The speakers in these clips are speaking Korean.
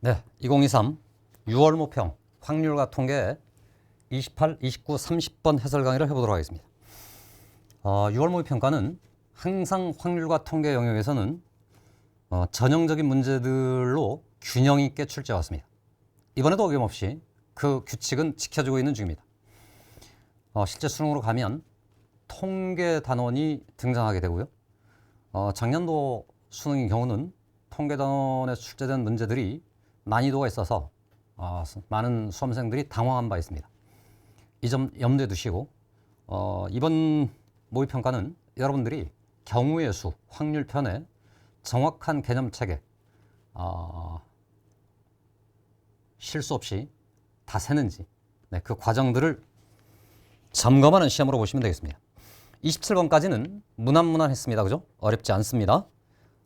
네, 2023 6월 모평 확률과 통계 28, 29, 30번 해설 강의를 해보도록 하겠습니다. 어, 6월 모의 평가는 항상 확률과 통계 영역에서는 어, 전형적인 문제들로 균형 있게 출제해 왔습니다. 이번에도 어김없이 그 규칙은 지켜지고 있는 중입니다. 어, 실제 수능으로 가면 통계 단원이 등장하게 되고요. 어, 작년도 수능의 경우는 통계 단원에 출제된 문제들이 난이도가 있어서 어, 많은 수험생들이 당황한 바 있습니다. 이 점 염두에 두시고 어, 이번 모의 평가는 여러분들이 경우의 수, 확률 편에 정확한 개념 체계 어, 실수 없이 다 세는지 네, 그 과정들을 점검하는 시험으로 보시면 되겠습니다. 27번까지는 무난무난했습니다. 그죠? 어렵지 않습니다.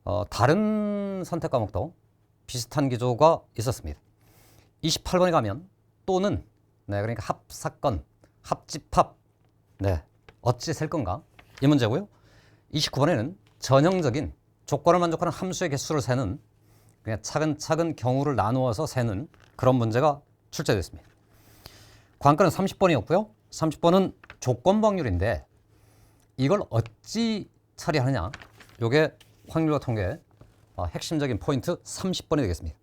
어, 다른 선택 과목도 비슷한 기조가 있었습니다. 28번에 가면 또는 네, 그러니까 합 사건, 합집합 네, 어찌 셀 건가? 이 문제고요. 29번에는 전형적인 조건을 만족하는 함수의 개수를 세는 그냥 차근차근 경우를 나누어서 세는 그런 문제가 출제됐습니다. 관건은 30번이었고요. 30번은 조건 확률인데 이걸 어찌 처리하느냐? 요게 확률과 통계 어, 핵심적인 포인트 30번이 되겠습니다.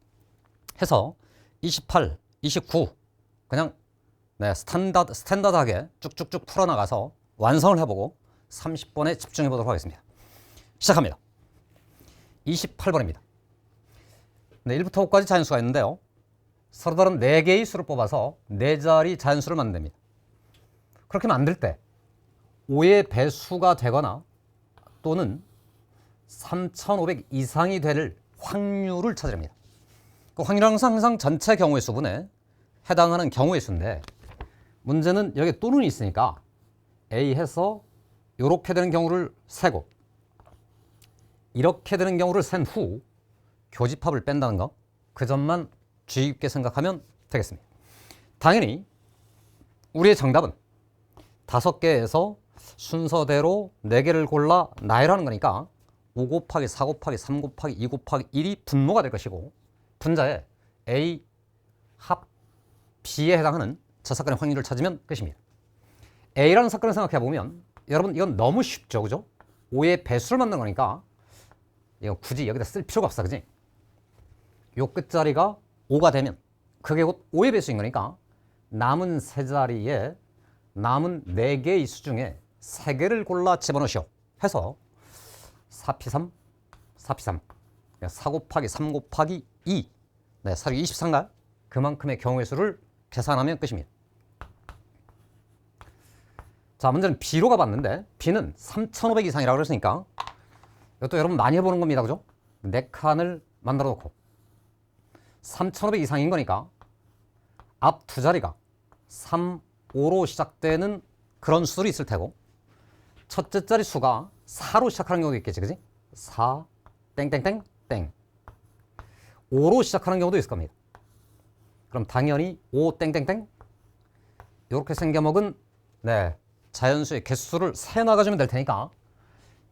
해서 28, 29 그냥 네, 스탠다드 스탠다드하게 쭉쭉쭉 풀어나가서 완성을 해보고 30번에 집중해 보도록 하겠습니다. 시작합니다. 28번입니다. 네, 1부터 5까지 자연수가 있는데요. 서로 다른 4개의 수를 뽑아서 4자리 자연수를 만듭니다. 그렇게 만들 때 5의 배수가 되거나 또는 3,500 이상이 될 확률을 찾으랍니다. 그 확률은 항상, 전체 경우의 수분에 해당하는 경우의 수인데 문제는 여기 또는 있으니까 A 해서 이렇게 되는 경우를 세고 이렇게 되는 경우를 센 후 교집합을 뺀다는 거 그 점만 주의 깊게 생각하면 되겠습니다. 당연히 우리의 정답은 다섯 개에서 순서대로 네 개를 골라 나열하는 거니까 5 곱하기 4 곱하기 3 곱하기 2 곱하기 1이 분모가 될 것이고 분자에 A 합 B에 해당하는 저 사건의 확률을 찾으면 끝입니다. A라는 사건을 생각해 보면 여러분 이건 너무 쉽죠, 그죠? 5의 배수를 만든 거니까 이거 굳이 여기다 쓸 필요가 없어, 그지? 요 끝자리가 5가 되면 그게 곧 5의 배수인 거니까 남은 세 자리에 남은 네 개의 수 중에 세 개를 골라 집어넣으시오. 해서 4p3, 4p3, 4 곱하기 3 곱하기 2, 네, 4기 23가 그만큼의 경우의 수를 계산하면 끝입니다. 자, 문제는 B로 가봤는데 B는 3,500 이상이라고 그랬으니까 이것도 여러분 많이 해보는 겁니다. 그죠? 네 칸을 만들어 놓고 3,500 이상인 거니까 앞 두 자리가 3, 5로 시작되는 그런 수들이 있을 테고 첫째 자리 수가 4로 시작하는 경우도 있겠지, 그지? 4, 땡땡땡, 땡. 5로 시작하는 경우도 있을 겁니다. 그럼 당연히 5, 땡땡땡. 이렇게 생겨먹은 네 자연수의 개수를 세 나가주면 될 테니까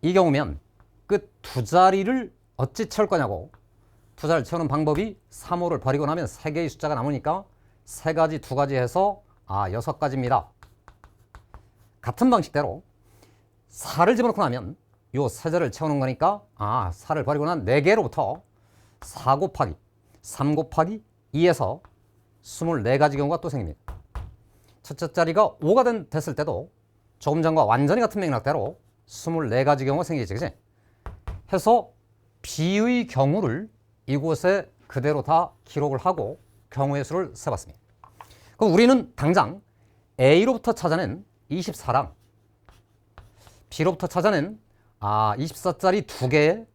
이 경우면 끝 두 자리를 어찌 채울 거냐고 두 자리를 채우는 방법이 3, 5를 버리고 나면 세 개의 숫자가 남으니까 세 가지, 두 가지 해서 아 여섯 가지입니다. 같은 방식대로 4를 집어넣고 나면 요세 자리를 채우는 거니까 아 4를 버리고 난 4개로부터 4 곱하기 3 곱하기 2에서 24가지 경우가 또 생깁니다. 첫째 자리가 5가 된, 됐을 때도 조금 전과 완전히 같은 맥락대로 24가지 경우가 생기지, 그지? 해서 B의 경우를 이곳에 그대로 다 기록을 하고 경우의 수를 세봤습니다. 그럼 우리는 당장 A로부터 찾아낸 24랑 B로부터 찾아낸 아 24짜리 두 개에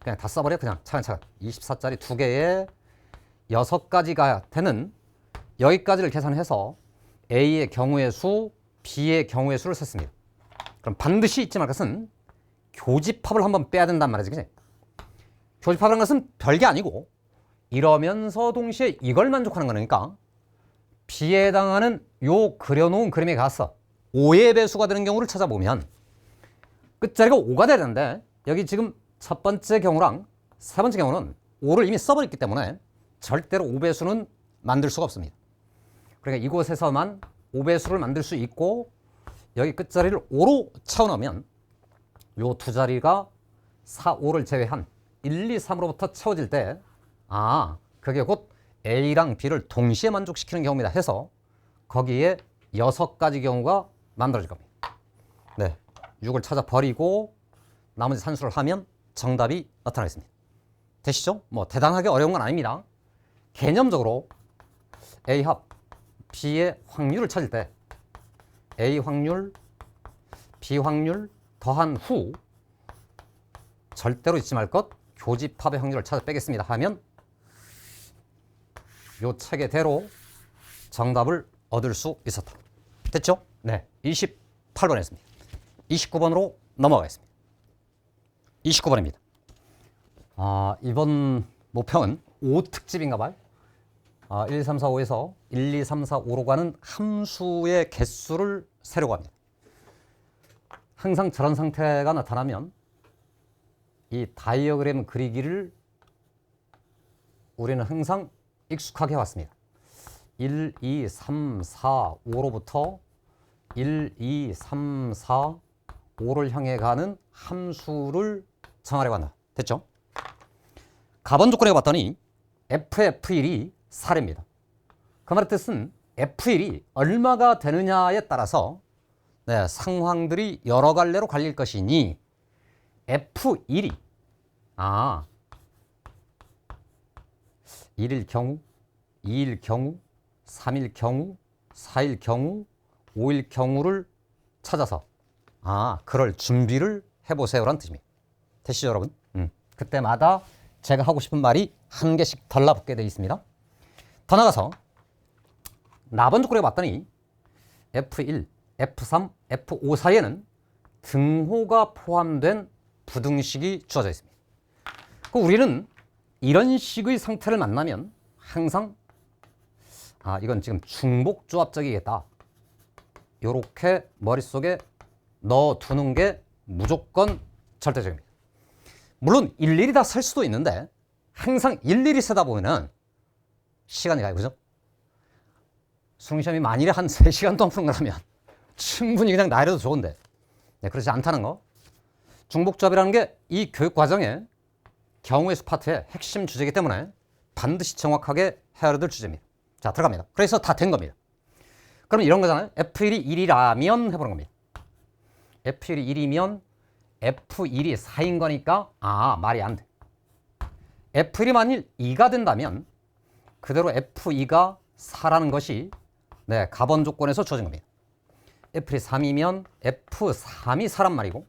그냥 다 써버려 그냥 차근차근 24짜리 두 개에 여섯 가지가 되는 여기까지를 계산해서 A의 경우의 수, B의 경우의 수를 셌습니다. 그럼 반드시 잊지 말 것은 교집합을 한번 빼야 된단 말이지, 그지? 교집합이라는 것은 별게 아니고 이러면서 동시에 이걸 만족하는 거니까 B에 해당하는 요 그려놓은 그림에 가서 5의 배수가 되는 경우를 찾아보면 끝자리가 5가 돼야 되는데 여기 지금 첫 번째 경우랑 세 번째 경우는 5를 이미 써버렸기 때문에 절대로 5배수는 만들 수가 없습니다. 그러니까 이곳에서만 5배수를 만들 수 있고 여기 끝자리를 5로 채워넣으면 요 두 자리가 4, 5를 제외한 1, 2, 3으로부터 채워질 때 아, 그게 곧 A랑 B를 동시에 만족시키는 경우입니다 해서 거기에 여섯 가지 경우가 만들어질 겁니다. 네, 6을 찾아 버리고 나머지 산수를 하면 정답이 나타나겠습니다. 되시죠? 뭐 대단하게 어려운 건 아닙니다. 개념적으로 A 합 B의 확률을 찾을 때 A 확률, B 확률 더한 후 절대로 잊지 말 것 교집합의 확률을 찾아 빼겠습니다 하면 요 체계대로 정답을 얻을 수 있었다. 됐죠? 네. 28번 했습니다. 29번으로 넘어가겠습니다. 29번입니다. 아, 이번 모평은 5특집인가 봐요. 아, 1, 2, 3, 4, 5에서 1, 2, 3, 4, 5로 가는 함수의 개수를 세려고 합니다. 항상 저런 상태가 나타나면 이 다이어그램 그리기를 우리는 항상 익숙하게 해왔습니다. 1, 2, 3, 4, 5로부터 1, 2, 3, 4, 5를 향해 가는 함수를 정하려고 한다. 됐죠? 가번 조건에 봤더니 FF1이 4래입니다. 그 말의 뜻은 F1이 얼마가 되느냐에 따라서 네, 상황들이 여러 갈래로 갈릴 것이니 F1이 아 1일 경우, 2일 경우, 3일 경우, 4일 경우, 5일 경우를 찾아서 아 그럴 준비를 해보세요라는 뜻입니다. 되시죠 여러분? 음. 그때마다 제가 하고 싶은 말이 한 개씩 달라붙게 되어 있습니다. 더 나가서 나번 조건에 봤더니 F1, F3, F5 사이에는 등호가 포함된 부등식이 주어져 있습니다. 그 우리는 이런 식의 상태를 만나면 항상 아 이건 지금 중복조합적이겠다. 이렇게 머릿속에 넣어두는 게 무조건 절대적입니다. 물론 일일이 다쓸 수도 있는데 항상 일일이 쓰다 보면은 시간이 가요. 그죠? 수능시험이 만일에 한 3시간 동안 푸는 거라면 충분히 그냥 나이라도 좋은데 네, 그렇지 않다는 거. 중복조합이라는 게 이 교육 과정의 경우의 수 파트의 핵심 주제이기 때문에 반드시 정확하게 헤아려 될 주제입니다. 자, 들어갑니다. 그래서 다 된 겁니다. 그럼 이런 거잖아요. F1이 1이라면 해보는 겁니다. F1이 1이면 F1이 4인 거니까 아, 말이 안 돼. F1이 만일 2가 된다면 그대로 F2가 4라는 것이 네, 가번 조건에서 주어진 겁니다. F1이 3이면 F3이 4란 말이고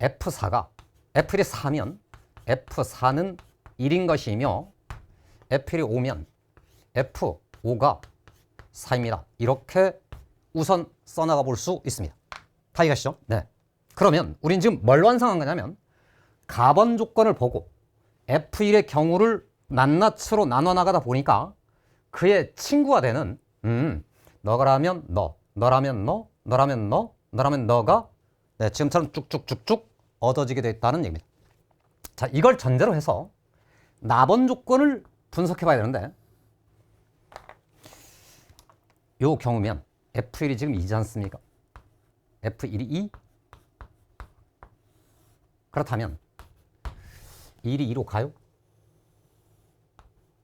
F4가 F1이 4면 F4는 1인 것이며 F1이 5면 F5가 4입니다. 이렇게 우선 써나가 볼 수 있습니다. 다 이해가시죠? 네. 그러면 우린 지금 뭘 완성한 거냐면 가번 조건을 보고 F1의 경우를 낱낱으로 나눠 나가다 보니까 그의 친구가 되는 음, 너라면 너, 너라면 너, 너라면 너, 너라면 너가 네, 지금처럼 쭉쭉쭉쭉 얻어지게 됐다는 얘기입니다. 자, 이걸 전제로 해서 나번 조건을 분석해 봐야 되는데 요 경우면 F1이 지금 2지 않습니까? F1이 2? 그렇다면 1이 2로 가요?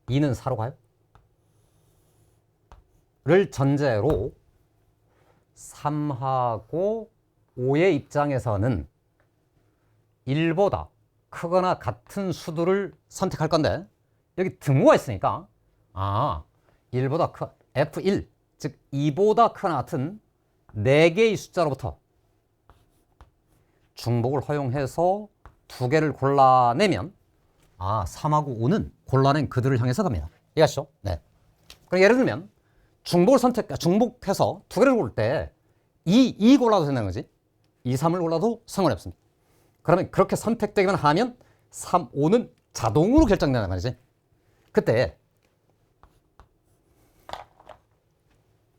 2는 4로 가요? 를 전제로 3하고 5의 입장에서는 1보다 크거나 같은 수들을 선택할 건데 여기 등호가 있으니까 아 1보다 크 F1 즉 2보다 크거나 같은 4개의 숫자로부터 중복을 허용해서 두 개를 골라내면 아 3하고 5는 골라낸 그들을 향해서 갑니다. 이해하시죠? 네. 그럼 예를 들면 중복을 선택 중복해서 두 개를 고를 때 2, 2 골라도 된다는 거지. 2, 3을 골라도 상관이 없습니다. 그러면 그렇게 선택되기만 하면 3, 5는 자동으로 결정된단 말이지. 그때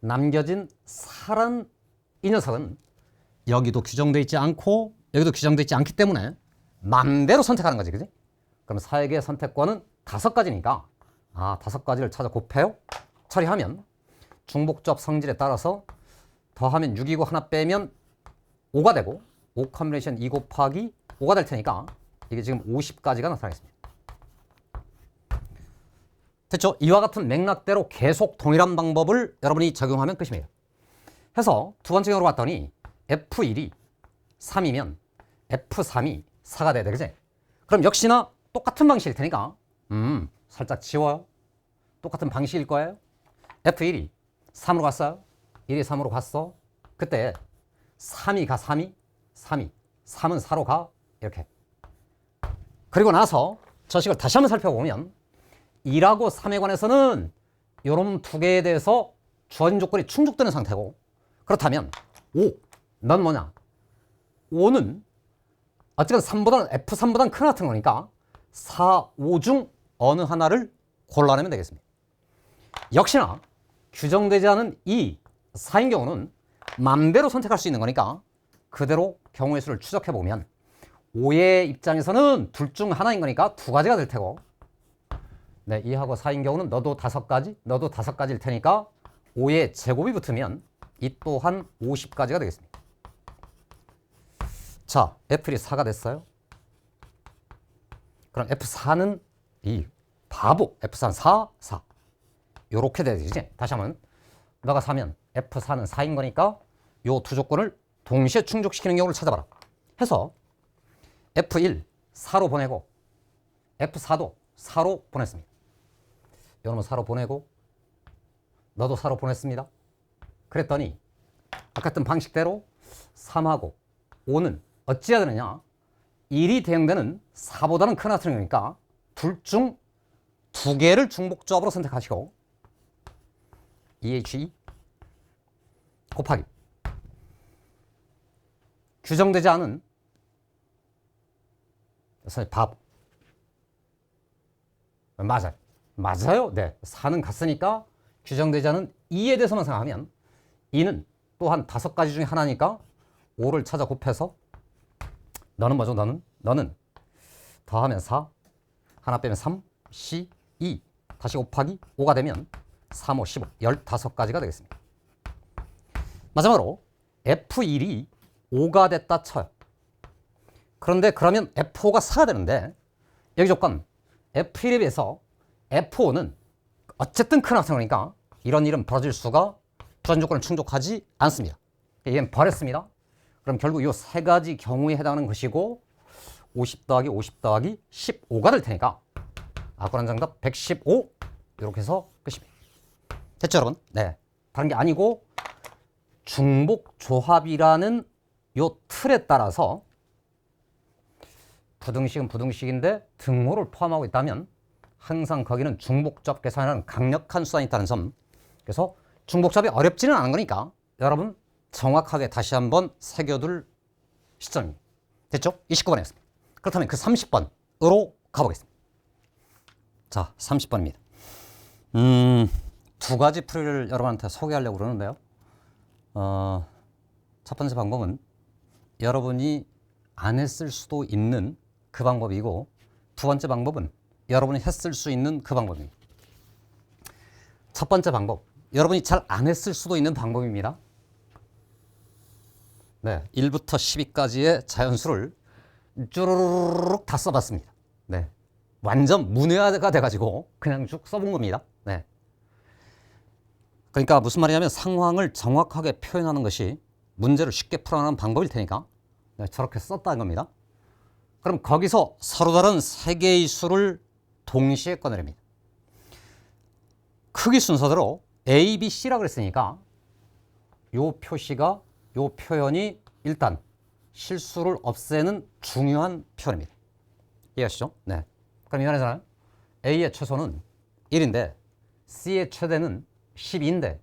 남겨진 사란 이 녀석은 여기도 규정되어 있지 않고 여기도 규정되어 있지 않기 때문에 맘대로 선택하는 거지, 그지? 그럼 사에게 선택권은 다섯 가지니까 아 다섯 가지를 찾아 곱해요. 처리하면 중복조합 성질에 따라서 더하면 6이고 하나 빼면 5가 되고 5 컴비네이션 2 곱하기 5가 될 테니까 이게 지금 50까지가 나타나겠습니다. 됐죠? 이와 같은 맥락대로 계속 동일한 방법을 여러분이 적용하면 끝입니다. 해서 두 번째 경우로 봤더니 F1이 3이면 F3이 4가 돼야 되겠지? 그럼 역시나 똑같은 방식일 테니까 음 살짝 지워요. 똑같은 방식일 거예요. F1이 3으로 갔어요. 1이 3으로 갔어. 그때 3이 가 3이 3이 3은 4로 가 이렇게 그리고 나서 저 식을 다시 한번 살펴보면 2하고 3에 관해서는 이런 두 개에 대해서 주어진 조건이 충족되는 상태고 그렇다면 5, 넌 뭐냐? 5는 어쨌든 3보다는 F3보다는 큰 같은 거니까 4, 5 중 어느 하나를 골라내면 되겠습니다. 역시나 규정되지 않은 이 4인 경우는 맘대로 선택할 수 있는 거니까 그대로 경우의 수를 추적해 보면 5의 입장에서는 둘 중 하나인 거니까 두 가지가 될 테고 네, 2하고 4인 경우는 너도 다섯 가지, 너도 다섯 가지일 테니까 5의 제곱이 붙으면 이 또한 50가지가 되겠습니다. 자, F1이 4가 됐어요. 그럼 F4는 이 바보 F4는 4, 4 요렇게 돼야 되지. 다시 한번 너가 4면 F4는 4인 거니까 요 두 조건을 동시에 충족시키는 경우를 찾아봐라. 해서 F1 4로 보내고 F4도 4로 보냈습니다. 여러분 4로 보내고 너도 4로 보냈습니다. 그랬더니 했던 방식대로 3하고 5는 어찌해야 되느냐 1이 대응되는 4보다는 큰 하트는 거니까 둘 중 두 개를 중복조합으로 선택하시고 EHE 곱하기 규정되지 않은 밥 맞아요 맞아요. 네 4는 같으니까 규정되지 않은 2에 대해서만 생각하면 2는 또한 다섯 가지 중에 하나니까 5를 찾아 곱해서 너는 뭐죠? 너는? 너는 더하면 4 하나 빼면 3 C 2 다시 곱하기 5가 되면 3, 5, 15 15가지가 되겠습니다. 마지막으로 F1이 5가 됐다 쳐요. 그런데 그러면 F5가 4가 되는데 여기 조건 F1에 비해서 F5는 어쨌든 큰 합성이니까 이런 일은 벌어질 수가 주전 조건을 충족하지 않습니다. 얘는 버렸습니다. 그럼 결국 이 세 가지 경우에 해당하는 것이고 50 더하기 50 더하기 15가 될 테니까 아쿠란 정답 115 이렇게 해서 끝입니다. 됐죠 여러분? 네. 다른 게 아니고 중복 조합이라는 요 틀에 따라서 부등식은 부등식인데 등호를 포함하고 있다면 항상 거기는 중복조합 계산이라는 강력한 수단이 있다는 점. 그래서 중복조합이 어렵지는 않은 거니까 여러분 정확하게 다시 한번 새겨둘 시점입니다. 됐죠? 29번이었습니다. 그렇다면 그 30번으로 가보겠습니다. 자, 30번입니다. 음, 두 가지 풀이를 여러분한테 소개하려고 그러는데요. 어, 첫 번째 방법은 여러분이 안 했을 수도 있는 그 방법이고 두 번째 방법은 여러분이 했을 수 있는 그 방법입니다. 첫 번째 방법, 여러분이 잘 안 했을 수도 있는 방법입니다. 네, 1부터 10위까지의 자연수를 쭈루루룩 다 써봤습니다. 네, 완전 문외화가 돼가지고 그냥 쭉 써본 겁니다. 네. 그러니까 무슨 말이냐면 상황을 정확하게 표현하는 것이 문제를 쉽게 풀어나가는 방법일 테니까 네, 저렇게 썼다는 겁니다. 그럼 거기서 서로 다른 세 개의 수를 동시에 꺼내립니다. 크기 순서대로 A, B, C라 그랬으니까 요 표시가 요 표현이 일단 실수를 없애는 중요한 표현입니다. 이해하시죠? 네. 그럼 이 말에서는 A의 최소는 1인데 C의 최대는 12인데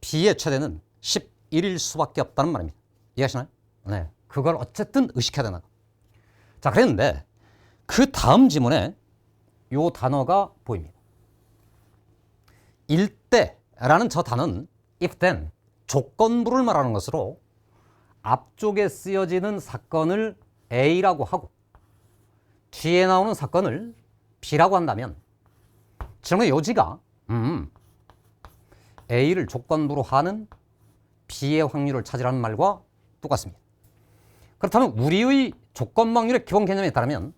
B의 최대는 11일 수밖에 없다는 말입니다. 이해하시나요? 네. 그걸 어쨌든 의식해야 되나. 자, 그랬는데 그 다음 지문에 요 단어가 보입니다. 일때라는 저 단어는 if then 조건부를 말하는 것으로 앞쪽에 쓰여지는 사건을 A라고 하고 뒤에 나오는 사건을 B라고 한다면 질문의 요지가 음, A를 조건부로 하는 B의 확률을 찾으라는 말과 똑같습니다. 그렇다면 우리의 조건 확률의 기본 개념에 따르면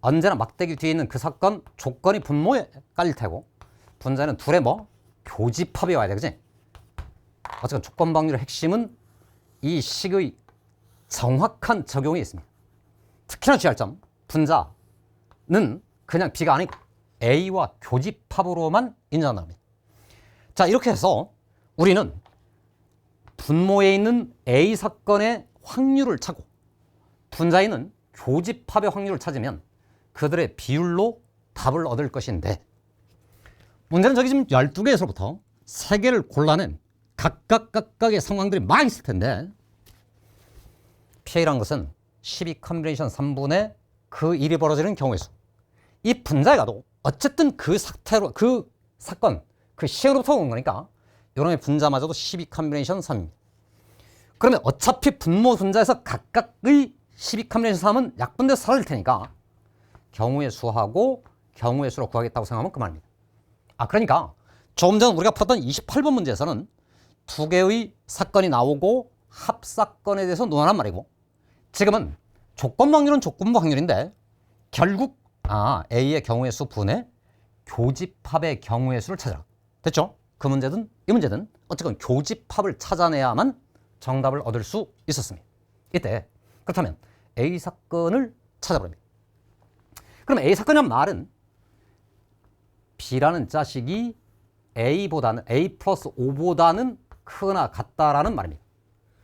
언제나 막대기 뒤에 있는 그 사건 조건이 분모에 깔릴 테고 분자는 둘의 뭐 교집합이 와야 돼 그지? 어쨌든 조건 확률의 핵심은 이 식의 정확한 적용이 있습니다. 특히나 주의할 점 분자는 그냥 B가 아니고 A와 교집합으로만 인정한다 합니다. 자 이렇게 해서 우리는 분모에 있는 A 사건의 확률을 찾고 분자에 있는 교집합의 확률을 찾으면 그들의 비율로 답을 얻을 것인데 문제는 저기 지금 12개에서부터 3개를 골라낸 각각 각각의 상황들이 많이 있을 텐데 PA라는 것은 12 컨비네이션 3분의 그 일이 벌어지는 경우의 수. 이 분자에 가도 어쨌든 그 사태로 그 사건 그 시행으로부터 온 거니까 요놈의 분자마저도 12 컨비네이션 3입니다. 그러면 어차피 분모 분자에서 각각의 12 컨비네이션 3은 약분돼서 사라질 테니까 경우의 수하고 경우의 수로 구하겠다고 생각하면 그만입니다. 아 그러니까 조금 전 우리가 풀었던 28번 문제에서는 두 개의 사건이 나오고 합사건에 대해서 논하란 말이고 지금은 조건 확률은 조건부 확률인데 결국 아 A의 경우의 수 분의 교집합의 경우의 수를 찾아라. 됐죠? 그 문제든 이 문제든 어쨌건 교집합을 찾아내야만 정답을 얻을 수 있었습니다. 이때 그렇다면 A 사건을 찾아버립니다. 그럼 A 사건이란 말은 B라는 자식이 A보다는 A 플러스 5보다는 크거나 같다라는 말입니다.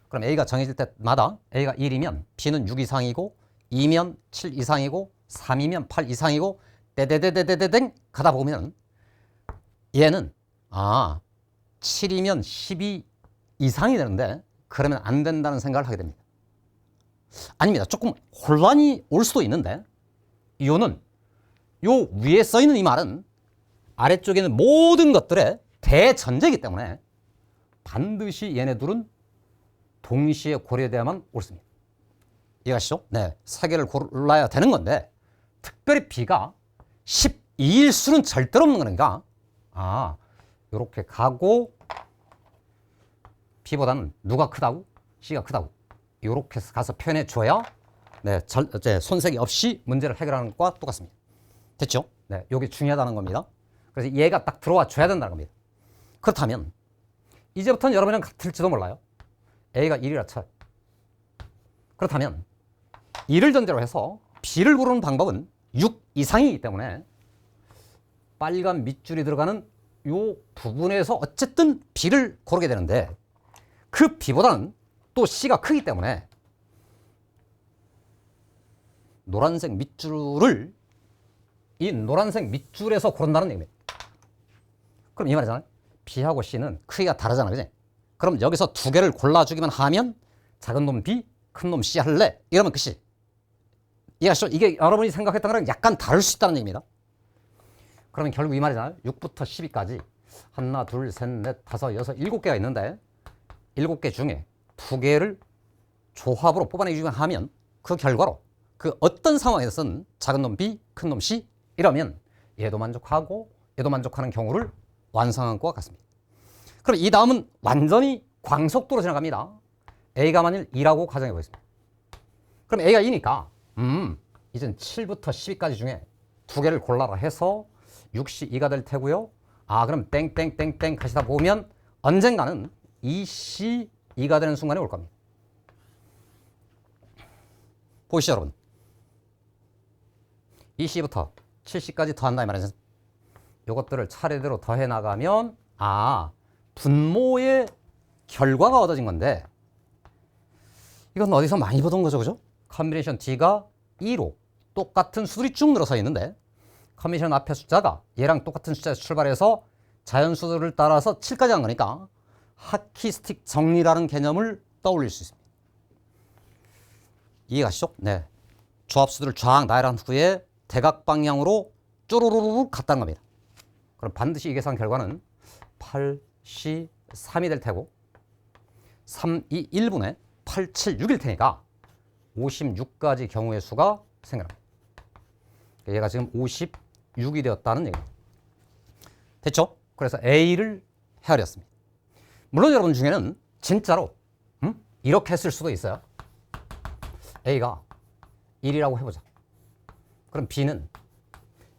그럼 A가 정해질 때마다 A가 1이면 B는 6 이상이고 2면 7 이상이고 3이면 8 이상이고 떼떼떼떼떼땡 가다 보면 얘는 아 7이면 12 이상이 되는데 그러면 안 된다는 생각을 하게 됩니다. 아닙니다. 조금 혼란이 올 수도 있는데 이유는 요 위에 써 있는 이 말은 아래쪽에 있는 모든 것들의 대전제이기 때문에 반드시 얘네들은 동시에 고려돼야만 옳습니다. 이해가시죠? 네. 세 개를 골라야 되는 건데 특별히 B가 12일 수는 절대로 없는 거니까 아 이렇게 가고 B보다는 누가 크다고? C가 크다고 이렇게 가서 표현해 줘야 네, 절, 손색이 없이 문제를 해결하는 것과 똑같습니다. 됐죠? 네, 이게 중요하다는 겁니다. 그래서 얘가 딱 들어와 줘야 된다는 겁니다. 그렇다면 이제부터는 여러분이랑 같을지도 몰라요. A가 1이라 쳐요. 그렇다면 1을 전제로 해서 B를 고르는 방법은 6 이상이기 때문에 빨간 밑줄이 들어가는 이 부분에서 어쨌든 B를 고르게 되는데 그 B보다는 또 C가 크기 때문에 노란색 밑줄을 이 노란색 밑줄에서 고른다는 얘기입니다. 그럼 이 말이잖아요. B하고 C는 크기가 다르잖아, 그지? 그럼 여기서 두 개를 골라주기만 하면 작은 놈 B, 큰 놈 C 할래? 이러면 끝이. 이해하시죠? 이게 여러분이 생각했던 거랑 약간 다를 수 있다는 얘기입니다. 그러면 결국 이 말이잖아요. 6부터 12까지 하나, 둘, 셋, 넷, 다섯, 여섯, 일곱 개가 있는데 일곱 개 중에 두 개를 조합으로 뽑아내주기만 하면 그 결과로 그 어떤 상황에서는 작은 놈 B, 큰 놈 C 이러면 얘도 만족하고 얘도 만족하는 경우를 완성한 것과 같습니다. 그럼 이 다음은 완전히 광속도로 지나갑니다. A가 만일 2라고 가정해 보겠습니다. 그럼 A가 2니까 음, 이젠 7부터 12까지 중에 두 개를 골라라 해서 6시 2가 될 테고요. 아, 그럼 땡땡땡땡 가시다 보면 언젠가는 2시 2가 되는 순간이 올 겁니다. 보시죠, 여러분. 2시부터 7시까지 더한다 이 말이죠. 요것들을 차례대로 더해 나가면 아, 분모의 결과가 얻어진 건데 이건 어디서 많이 보던 거죠, 그죠? 컨비네이션 D가 2로 똑같은 수들이 쭉 늘어서 있는데 컨비네이션 앞에 숫자가 얘랑 똑같은 숫자에서 출발해서 자연수들을 따라서 7까지 한 거니까 하키스틱 정리라는 개념을 떠올릴 수 있습니다. 이해가시죠? 네. 조합수들을 쫙 나열한 후에 대각 방향으로 쪼르르르 갔다는 겁니다. 그럼 반드시 이 계산 결과는 8, 10, 3이 될 테고 3, 2, 1분의 8, 7, 6일 테니까 56가지 경우의 수가 생겨납니다. 얘가 지금 50, 6이 되었다는 얘기입니다. 됐죠? 그래서 A를 헤아렸습니다. 물론 여러분 중에는 진짜로 음? 이렇게 했을 수도 있어요. A가 1이라고 해보자. 그럼 B는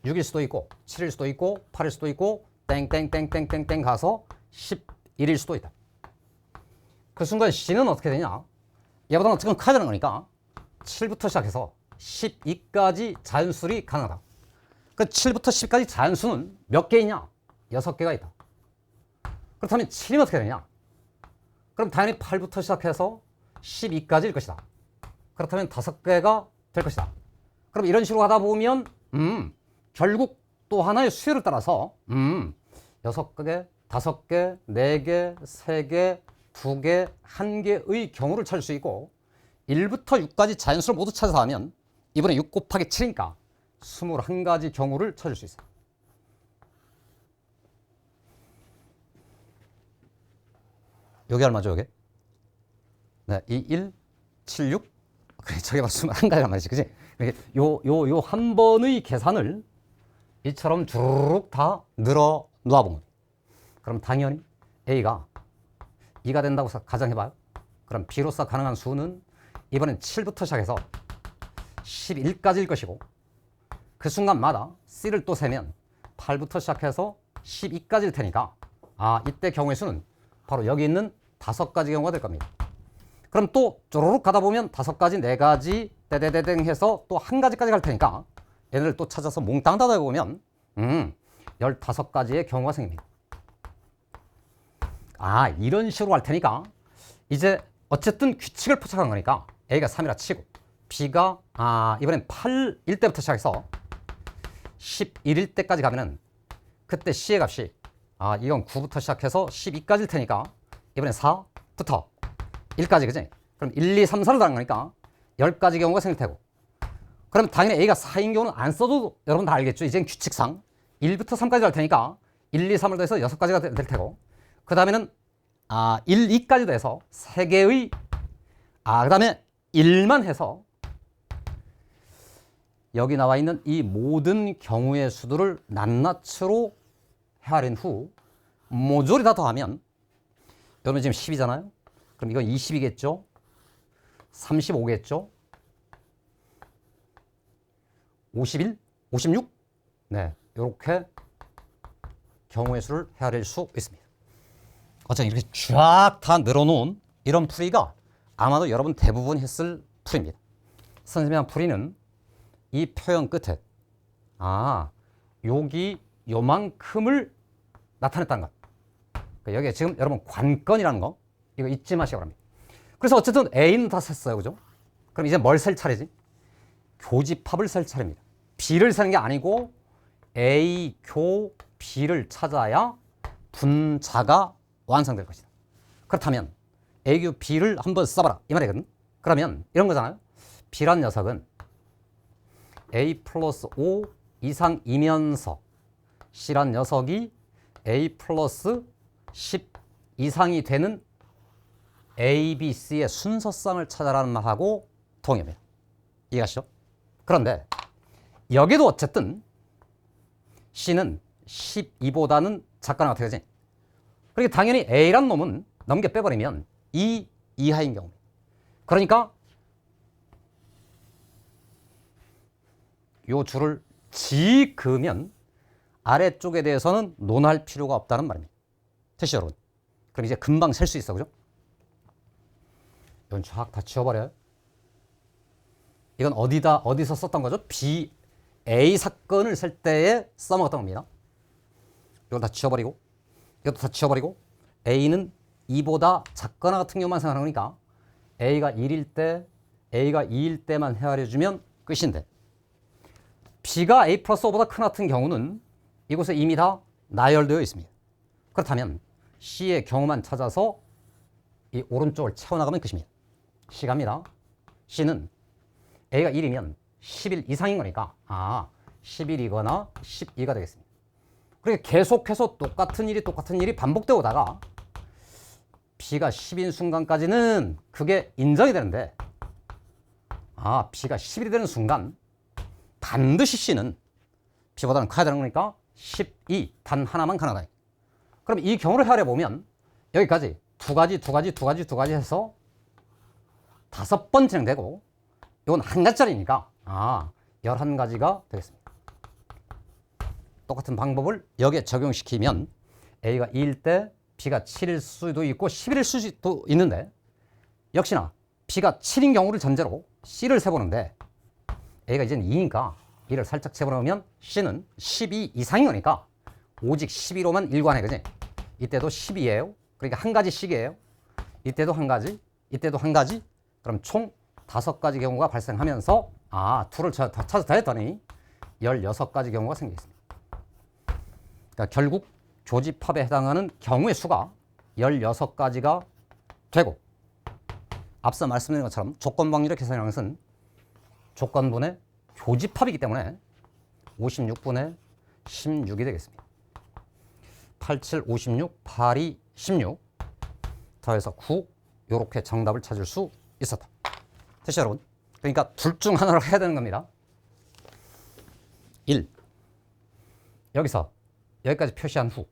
6일 수도 있고 7일 수도 있고 8일 수도 있고 땡땡땡땡땡땡 가서 11일 수도 있다. 그 순간 C는 어떻게 되냐? 얘보다 커야 되는 거니까 7부터 시작해서 12까지 자연수리 가능하다. 그 7부터 10까지 자연수는 몇개 있냐? 6개가 있다. 그렇다면 7이면 어떻게 되냐? 그럼 당연히 8부터 시작해서 12까지일 것이다. 그렇다면 5개가 될 것이다. 그럼 이런 식으로 하다 보면 음, 결국 또 하나의 수열을 따라서 음, 6개, 5개, 4개, 3개, 2개, 1개의 경우를 찾을 수 있고 1부터 6까지 자연수를 모두 찾아서 하면 이번에 6 곱하기 7이니까 21가지 경우를 찾을 수 있어요. 여기 얼마죠, 여기? 네, 2, 1, 7, 6. 그래, 저게 바로 21가지란 말이지, 그지? 이렇게 요, 요, 요 한 번의 계산을 이처럼 주르륵 다 늘어 거예요. 그럼 당연히 A가 2가 된다고 사- 가정해봐요. 그럼 B로서 가능한 수는 이번엔 7부터 시작해서 11까지일 것이고 그 순간마다 C를 또 세면 8부터 시작해서 12까지일 테니까 아 이때 경우의 수는 바로 여기 있는 다섯 가지 경우가 될 겁니다. 그럼 또 쪼르륵 가다 보면 다섯 가지, 네 가지, 떼떼떼땡 해서 또 한 가지까지 갈 테니까 얘네를 또 찾아서 몽땅 다 보면 음, 15가지의 경우가 생깁니다. 아 이런 식으로 할 테니까 이제 어쨌든 규칙을 포착한 거니까 A가 3이라 치고 B가 아 이번엔 8일 때부터 시작해서 11일 때까지 가면은 그때 C의 값이 아 이건 9부터 시작해서 12까지일 테니까 이번엔 4부터 1까지 그지? 그럼 1, 2, 3, 4를 더한 거니까 10가지 경우가 생길 테고 그럼 당연히 A가 4인 경우는 안 써도 여러분 다 알겠죠? 이젠 규칙상 1부터 3까지 할 테니까 1, 2, 3을 더해서 6가지가 될 테고 그 다음에는 아, 1, 2까지도 해서 3개의 아, 그 다음에 1만 해서 여기 나와 있는 이 모든 경우의 수들을 낱낱으로 헤아린 후 모조리 다 더하면 여러분 지금 10이잖아요. 그럼 이건 20이겠죠? 35겠죠? 51? 56? 네, 이렇게 경우의 수를 헤아릴 수 있습니다. 어쨌든 이렇게 쫙 다 늘어놓은 이런 풀이가 아마도 여러분 대부분 했을 풀입니다. 선생님이 한 풀이는 이 표현 끝에 아 여기 요만큼을 나타냈다는 것. 그러니까 여기에 지금 여러분 관건이라는 거 이거 잊지 마시고 합니다. 그래서 어쨌든 A는 다 셌어요, 그죠? 그럼 이제 뭘 셀 차례지? 교집합을 셀 차례입니다. B를 세는 게 아니고 A, 교, B를 찾아야 분자가 완성될 것이다. 그렇다면 A, 교, B를 한번 써봐라 이 말이거든. 그러면 이런 거잖아요. B란 녀석은 A 플러스 5 이상이면서 C란 녀석이 A 플러스 10 이상이 되는 A, B, C의 순서상을 찾아라는 말하고 동의합니다. 이해가시죠? 그런데 여기도 어쨌든 C는 12보다는 작거나 어떻게 되지? 그러니까 당연히 A란 놈은 넘겨 빼버리면 2 이하인 경우입니다. 그러니까 요 줄을 지 그으면 아래쪽에 대해서는 논할 필요가 없다는 말입니다. 됐죠, 여러분? 그럼 이제 금방 셀 수 있어, 그죠? 이건 쫙다 지워버려요. 이건 어디다, 어디서 썼던 거죠? B, A 사건을 셀 때에 써먹었던 겁니다. 이건 다 지워버리고, 이것도 다 지워버리고, A는 2보다 작거나 같은 경우만 생각하는 거니까 A가 1일 때, A가 2일 때만 헤아려주면 끝인데, B가 A 플러스 5보다 큰 같은 경우는 이곳에 이미 다 나열되어 있습니다. 그렇다면 C의 경우만 찾아서 이 오른쪽을 채워나가면 끝입니다. C갑니다. C는 A가 1이면 10일 이상인 거니까 아 10일이거나 12가 되겠습니다. 그러니까 계속해서 똑같은 일이 똑같은 일이 반복되어 오다가 B가 10인 순간까지는 그게 인정이 되는데 아 B가 10일이 되는 순간 반드시 C는 B보다는 커야 되는 거니까 12 단 하나만 가능하다. 그럼 이 경우를 헤아려 보면 여기까지 두 가지 두 가지 두 가지 두 가지 해서 다섯 번 진행되고 이건 한 가지짜리니까 아 11가지가 되겠습니다. 똑같은 방법을 여기에 적용시키면 A가 2일 때 B가 7일 수도 있고 11일 수도 있는데 역시나 B가 7인 경우를 전제로 C를 세보는데 A가 이제는 2니까 B를 살짝 세보면 C는 12 이상인 거니까 오직 12로만 일관해 그지? 이때도 12예요. 그러니까 한 가지 씩이에요. 이때도 한 가지, 이때도 한 가지. 그럼 총 다섯 가지 경우가 발생하면서 아, 둘을 저- 더 찾아 더했더니 16가지 경우가 생기겠습니다. 그러니까 결국 조집합에 해당하는 경우의 수가 16가지가 되고 앞서 말씀드린 것처럼 조건방률의 계산이라는 것은 조건분의 교집합이기 때문에 56분의 16이 되겠습니다. 87, 56, 82, 16 더해서 9 이렇게 정답을 찾을 수 있었다. 됐죠 여러분? 그러니까 둘 중 하나를 해야 되는 겁니다. 1. 여기서 여기까지 표시한 후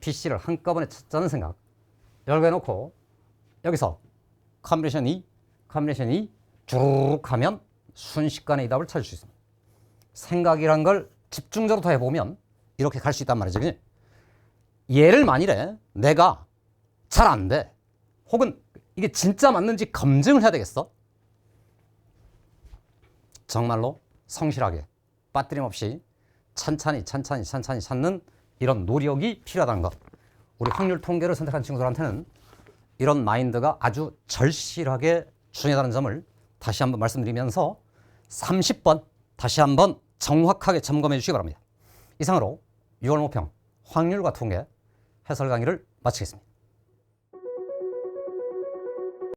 BC를 한꺼번에 찾자는 생각 열고 해놓고 여기서 컨비네이션 2, 컨비네이션 2 주르륵 하면 순식간에 이 답을 찾을 수 있습니다. 생각이란 걸 집중적으로 더 해보면 이렇게 갈 수 있단 말이죠. 얘를 만일에 내가 잘 안 돼. 혹은 이게 진짜 맞는지 검증을 해야 되겠어. 정말로 성실하게 빠뜨림 없이 천천히 천천히 천천히 찾는 이런 노력이 필요하다는 것. 우리 확률 통계를 선택한 친구들한테는 이런 마인드가 아주 절실하게 중요하다는 점을 다시 한번 말씀드리면서 30번 다시 한번 정확하게 점검해 주시기 바랍니다. 이상으로 6월 모평 확률과 통계 해설 강의를 마치겠습니다.